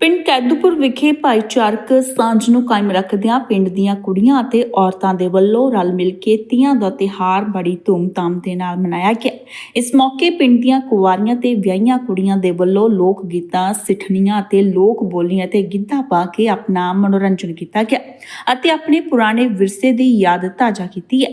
ਪਿੰਡ ਕੈਦੂਪੁਰ ਵਿਖੇ ਭਾਈਚਾਰਕ ਸਾਂਝ ਨੂੰ ਕਾਇਮ ਰੱਖਦਿਆਂ ਪਿੰਡ ਦੀਆਂ ਕੁੜੀਆਂ ਅਤੇ ਔਰਤਾਂ ਦੇ ਵੱਲੋਂ ਰਲ ਮਿਲ ਕੇ ਤੀਆਂ ਦਾ ਤਿਹਾਰ ਬੜੀ ਧੂਮਧਾਮ ਦੇ ਨਾਲ ਮਨਾਇਆ ਗਿਆ। ਇਸ ਮੌਕੇ ਪਿੰਡ ਦੀਆਂ ਕੁਵਾਰੀਆਂ ਤੇ ਵਿਆਹੀਆਂ ਕੁੜੀਆਂ ਦੇ ਵੱਲੋਂ ਲੋਕ ਗੀਤਾਂ, ਸਿੱਠਣੀਆਂ ਅਤੇ ਲੋਕ ਬੋਲੀਆਂ ਤੇ ਗਿੱਧਾ ਪਾ ਕੇ ਆਪਣਾ ਮਨੋਰੰਜਨ ਕੀਤਾ ਗਿਆ ਅਤੇ ਆਪਣੇ ਪੁਰਾਣੇ ਵਿਰਸੇ ਦੀ ਯਾਦ ਤਾਜ਼ਾ ਕੀਤੀ ਹੈ।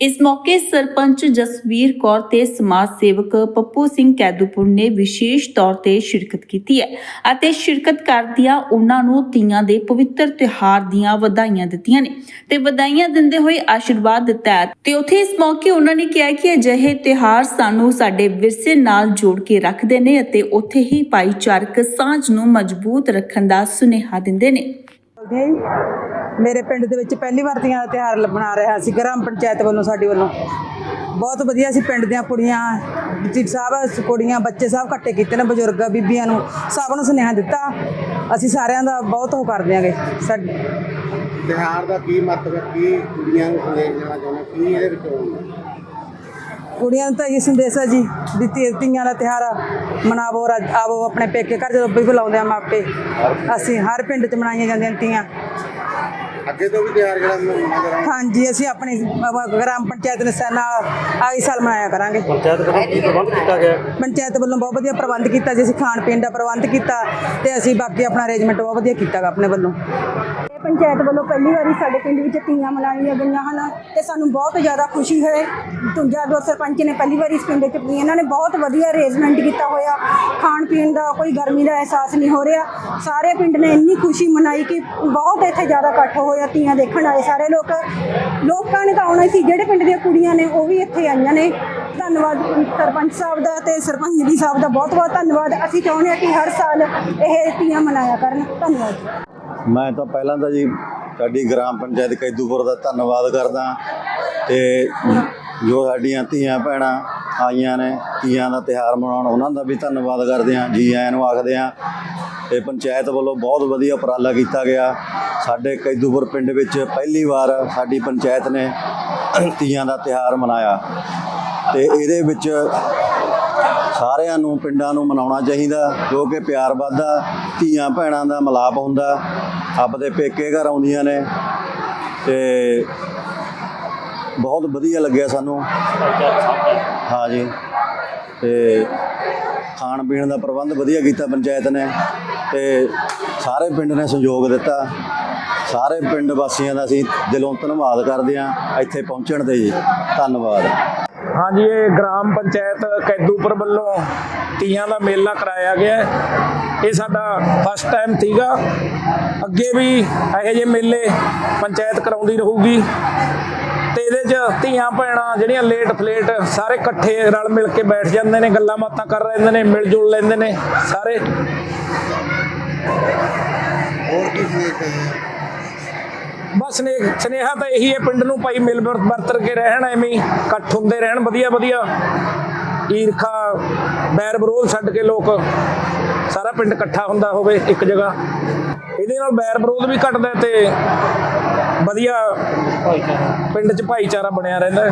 ਇਸ ਮੌਕੇ ਸਰਪੰਚ ਜਸਵੀਰ ਕੌਰ ਤੇ ਸਮਾਜ ਸੇਵਕ ਪੱਪੂ ਸਿੰਘ ਕੈਦੂਪੁਰ ਨੇ ਵਿਸ਼ੇਸ਼ ਤੌਰ ਤੇ ਸ਼ਿਰਕਤ ਕੀਤੀ ਹੈ ਅਤੇ ਸ਼ਿਰਕਤ ਕਰਦਿਆਂ ਉਹਨਾਂ ਨੂੰ ਤੀਆਂ ਦੇ ਪਵਿੱਤਰ ਤਿਉਹਾਰ ਦੀਆਂ ਵਧਾਈਆਂ ਦਿੱਤੀਆਂ ਨੇ ਤੇ ਵਧਾਈਆਂ ਦਿੰਦੇ ਹੋਏ ਆਸ਼ੀਰਵਾਦ ਦਿੱਤਾ ਤੇ ਉੱਥੇ ਇਸ ਮੌਕੇ ਉਹਨਾਂ ਨੇ ਕਿਹਾ ਕਿ ਅਜਿਹੇ ਤਿਉਹਾਰ ਸਾਨੂੰ ਸਾਡੇ ਵਿਰਸੇ ਨਾਲ ਜੋੜ ਕੇ ਰੱਖਦੇ ਨੇ ਅਤੇ ਉੱਥੇ ਹੀ ਭਾਈਚਾਰਕ ਸਾਂਝ ਨੂੰ ਮਜ਼ਬੂਤ ਰੱਖਣ ਦਾ ਸੁਨੇਹਾ ਦਿੰਦੇ ਨੇ। ਮੇਰੇ ਪਿੰਡ ਦੇ ਵਿੱਚ ਪਹਿਲੀ ਵਾਰ ਤੀਆਂ ਦਾ ਲ- ਮਨਾ ਰਿਹਾ ਸੀ ਗ੍ਰਾਮ ਪੰਚਾਇਤ ਵੱਲੋਂ ਸਾਡੀ ਵੱਲੋਂ। ਬਹੁਤ ਵਧੀਆ ਸੀ ਪਿੰਡ ਦੀਆਂ ਕੁੜੀਆਂ ਜੀ ਸਾਹਿਬ ਕੁੜੀਆਂ ਬੱਚੇ ਸਭ ਇਕੱਠੇ ਕੀਤੇ ਨੇ ਬਜ਼ੁਰਗ ਬੀਬੀਆਂ ਨੂੰ ਸਭ ਨੂੰ ਸੁਨੇਹਾ ਦਿੱਤਾ। ਅਸੀਂ ਸਾਰਿਆਂ ਦਾ ਬਹੁਤ ਉਹ ਕਰਦੇ ਆਂਗੇ ਸਾਡੇ ਤਿਉਹਾਰ ਦਾ ਕੀ ਹੈ? ਕੀ ਕੁੜੀਆਂ ਨੂੰ ਸੰਦੇਸ਼ ਦੇਣਾ ਚਾਹੁੰਦੇ ਕੀ ਇਹਦੇ ਵਿੱਚੋਂ ਕੁੜੀਆਂ ਨੂੰ ਤਾਂ ਇਹ ਸੰਦੇਸ਼ ਹੈ ਜੀ ਵੀ ਤੀਆਂ ਦਾ ਤਿਉਹਾਰ ਮਨਾਵੋ ਰੱਜ- ਆਵੋ ਆਪਣੇ ਪੇਕੇ ਘਰ ਜਦੋਂ ਵੀ ਬੁਲਾਉਂਦੇ ਆ ਮਾਪੇ। ਅਸੀਂ ਹਰ ਪਿੰਡ 'ਚ ਮਨਾਈਆਂ ਜਾਂਦੀਆਂ ਤੀਆਂ। ਅੱਗੇ ਤੋਂ ਵੀ ਜਿਹੜਾ ਨਜ਼ਰ ਆਉਣਾ ਹਾਂਜੀ ਅਸੀਂ ਆਪਣੀ ਅਹ, ਗ੍ਰਾਮ ਪੰਚਾਇਤ ਦੇ ਸ- ਨਾਲ ਆਈ ਸਾਲ ਮਨਾਇਆ ਕਰਾਂਗੇ। ਪੰਚਾਇਤ ਵੱਲੋਂ ਕੀ ਪ੍ਰਬੰਧ ਕੀਤਾ ਗਿਆ? ਪੰਚਾਇਤ ਵੱਲੋਂ ਬਹੁਤ ਵਧੀਆ ਪ੍ਰਬੰਧ ਕੀਤਾ ਜੀ ਅਸੀਂ ਖਾਣ ਪੀਣ ਦਾ ਪ੍ਰਬੰਧ ਕੀਤਾ ਤੇ ਅਸੀਂ ਬਾਕੀ ਆਪਣਾ ਅਰੇਂਜਮੈਂਟ ਬਹੁਤ ਵਧੀਆ ਕੀਤਾ ਗਾ ਆਪਣੇ ਵੱਲੋਂ। ਪੰਚਾਇਤ ਵੱਲੋਂ ਪਹਿਲੀ ਵਾਰੀ ਸਾਡੇ ਪਿੰਡ ਵਿੱਚ ਤੀਆਂ ਮਨਾਈਆਂ ਗਈਆਂ ਹਨ ਤੇ ਸਾਨੂੰ ਬਹੁਤ ਜ਼ਿਆਦਾ ਖੁਸ਼ੀ ਹੈ ਤੁੰਜਾ ਦੋ ਸਰਪੰਚ ਨੇ ਪਹਿਲੀ ਵਾਰੀ ਇਸ ਪਿੰਡ ਵਿੱਚ ਤੀਆਂ ਇਹਨਾਂ ਨੇ ਬਹੁਤ ਵਧੀਆ ਅਰੇਂਜਮੈਂਟ ਕੀਤਾ ਹੋਇਆ। ਖਾਣ ਪੀਣ ਦਾ ਕੋਈ ਗਰਮੀ ਦਾ ਅਹਿਸਾਸ ਨਹੀਂ ਹੋ ਰਿਹਾ। ਸਾਰੇ ਪਿੰਡ ਨੇ ਇੰਨੀ ਖੁਸ਼ੀ ਮਨਾਈ ਕਿ ਬਹੁਤ ਇੱਥੇ ਜ਼ਿਆਦਾ ਇਕੱਠ ਹੋਇਆ, ਤੀਆਂ ਦੇਖਣ ਆਏ ਸਾਰੇ ਲੋਕ। ਲੋਕਾਂ ਨੇ ਤਾਂ ਆਉਣਾ ਸੀ, ਜਿਹੜੇ ਪਿੰਡ ਦੀਆਂ ਕੁੜੀਆਂ ਨੇ ਉਹ ਵੀ ਇੱਥੇ ਆਈਆਂ ਨੇ। ਧੰਨਵਾਦ ਸਰਪੰਚ ਸਾਹਿਬ ਦਾ ਤੇ ਸਰਪੰਚ ਜੀ ਸਾਹਿਬ ਦਾ ਬਹੁਤ ਬਹੁਤ ਧੰਨਵਾਦ। ਅਸੀਂ ਚਾਹੁੰਦੇ ਹਾਂ ਕਿ ਹਰ ਸਾਲ ਇਹ ਤੀਆਂ ਮਨਾਇਆ ਕਰਨ। ਧੰਨਵਾਦ। ਮੈਂ ਤਾਂ ਪਹਿਲਾਂ ਤਾਂ ਜੀ ਸਾਡੀ ਗ੍ਰਾਮ ਪੰਚਾਇਤ ਕੈਦੂਪੁਰ ਦਾ ਧੰਨਵਾਦ ਕਰਦਾ। ਤੇ ਜੋ ਸਾਡੀਆਂ ਧੀਆਂ ਭੈਣਾਂ ਆਈਆਂ ਨੇ, ਧੀਆਂ ਦਾ ਤਿਹਾਰ ਮਨਾਉਣ, ਉਹਨਾਂ ਦਾ ਵੀ ਧੰਨਵਾਦ ਕਰਦੇ ਹਾਂ, ਜੀ ਆਇਆਂ ਨੂੰ ਆਖਦੇ ਹਾਂ। ਤੇ ਪੰਚਾਇਤ ਵੱਲੋਂ ਬਹੁਤ ਵਧੀਆ ਉਪਰਾਲਾ ਕੀਤਾ ਗਿਆ। ਸਾਡੇ ਕੈਦੂਪੁਰ ਪਿੰਡ ਵਿੱਚ ਪਹਿਲੀ ਵਾਰ ਸਾਡੀ ਪੰਚਾਇਤ ਨੇ ਧੀਆਂ ਦਾ ਤਿਹਾਰ ਮਨਾਇਆ। ਤੇ ਇਹਦੇ ਵਿੱਚ ਸਾਰਿਆਂ ਨੂੰ, ਪਿੰਡਾਂ ਨੂੰ ਮਨਾਉਣਾ ਚਾਹੀਦਾ, ਜੋ ਕਿ ਪਿਆਰ ਵੱਧਦਾ, ਧੀਆਂ ਭੈਣਾਂ ਦਾ ਮਿਲਾਪ ਹੁੰਦਾ। ਆਪਦੇ ਪੇਕੇ ਘਰ ਆਉਂਦੀਆਂ ਨੇ। ਤੇ ਬਹੁਤ ਵਧੀਆ ਲੱਗਿਆ ਸਾਨੂੰ। ਹਾਂ ਜੀ। ਤੇ ਖਾਣ ਪੀਣ ਦਾ ਪ੍ਰਬੰਧ ਵਧੀਆ ਕੀਤਾ ਪੰਚਾਇਤ ਨੇ। ਤੇ ਸਾਰੇ ਪਿੰਡ ਨੇ ਸਹਿਯੋਗ ਦਿੱਤਾ। ਸਾਰੇ ਪਿੰਡ ਵਾਸੀਆਂ ਦਾ ਅਸੀਂ ਦਿਲੋਂ ਧੰਨਵਾਦ ਕਰਦੇ ਹਾਂ ਇੱਥੇ ਪਹੁੰਚਣ ਤੇ ਜੀ। ਧੰਨਵਾਦ। ਹਾਂਜੀ, ਇਹ ਗ੍ਰਾਮ ਪੰਚਾਇਤ ਕੈਦੂਪੁਰ ਵੱਲੋਂ ਤੀਆਂ ਦਾ ਮੇਲਾ ਕਰਾਇਆ ਗਿਆ ਇਹ ਸਾਡਾ ਫਸਟ ਟਾਈਮ ਸੀਗਾ। ਅੱਗੇ ਵੀ ਇਹੋ ਜਿਹੇ ਮੇਲੇ ਪੰਚਾਇਤ ਕਰਾਉਂਦੀ ਰਹੂਗੀ। ਤੇ ਇਹਦੇ 'ਚ ਧੀਆਂ ਭੈਣਾਂ ਜਿਹੜੀਆਂ ਲੇਟ ਫਲੇਟ ਸਾਰੇ ਇਕੱਠੇ ਰਲ ਮਿਲ ਕੇ ਬੈਠ ਜਾਂਦੇ ਨੇ, ਗੱਲਾਂ ਬਾਤਾਂ ਕਰ ਲੈਂਦੇ ਨੇ, ਮਿਲ ਜੁਲ ਲੈਂਦੇ ਨੇ ਸਾਰੇ। ਹੋਰ ਕੀ ਸੰਦੇਸ਼ ਬਸ ਨੇ ਸਨੇਹਾ ਤਾਂ ਇਹੀ ਹੈ ਪਿੰਡ ਨੂੰ ਭਾਈ ਮਿਲ ਵਰ- ਵਰਤ ਕੇ ਰਹਿਣ ਐਵੇਂ ਇਕੱਠ ਹੁੰਦੇ ਰਹਿਣ ਵਧੀਆ ਵਧੀਆ। ਈਰਖਾ ਬੈਰ ਵਿਰੋਧ ਛੱਡ ਕੇ ਲੋਕ ਸਾਰਾ ਪਿੰਡ ਇਕੱਠਾ ਹੁੰਦਾ ਹੋਵੇ ਇੱਕ ਜਗ੍ਹਾ। ਇਹਦੇ ਨਾਲ ਬੈਰ ਵਿਰੋਧ ਵੀ ਘਟਦਾ ਤੇ ਵਧੀਆ ਪਿੰਡ 'ਚ ਭਾਈਚਾਰਾ ਬਣਿਆ ਰਹਿੰਦਾ।